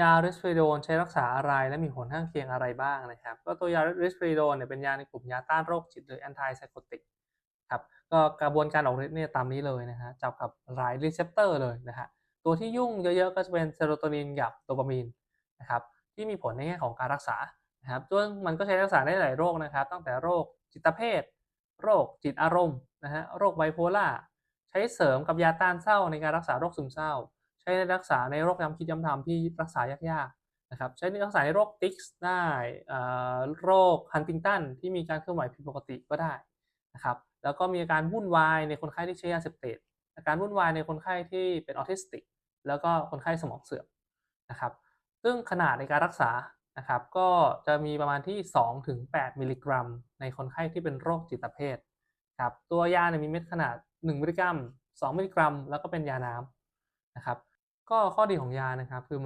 ยาริสเฟริโดนใช้รักษาอะไรและมีผลข้างเคียงอะไรบ้างนะครับ ก็ตัวยาริสเฟริโดนเนี่ยเป็นยาในกลุ่มยาต้านโรคจิตหรือ anti psychotic ครับก็กระบวนการออกฤทธิ์เนี่ยตามนี้เลยนะฮะจับกับหลายรีเซพเตอร์เลยนะฮะตัวที่ยุ่งเยอะๆก็จะเป็นเซโรโทนินกับโดปามีนนะครับที่มีผลในแง่ของการรักษานะครับซึ่งมันก็ใช้รักษาได้หลายโรคนะครับ ตั้งแต่โรคจิตเภท โรคจิตอารมณ์นะฮะโรคไบโพล่าใช้เสริมกับยาต้านเศร้าในการรักษาโรคซึมเศร้า ช้ในรักษาในโรคย้ำคิดย้ำทำที่รักษายากๆนะครับใช้ในรักษาในโรคติกส์ได้โรคฮันติงตันที่มีการเคลื่อนไหวผิดปกติก็ได้นะครับแล้วก็มีอาการวุ่นวายในคนไข้ที่ใช้ยาเสพติดอาการวุ่นวายในคนไข้ที่เป็นออทิสติก แล้วก็คนไข้สมองเสื่อมนะครับซึ่งขนาดในการรักษานะครับก็จะมีประมาณที่ 2-8 มิลลิกรัม ในคนไข้ที่เป็นโรคจิตเภทครับตัวยาเนี่ยมีเม็ดขนาด 1 มิลลิกรัม 2 มิลลิกรัม แล้วก็เป็นยาน้ำนะครับ ก็ข้อดีของยานะครับคือ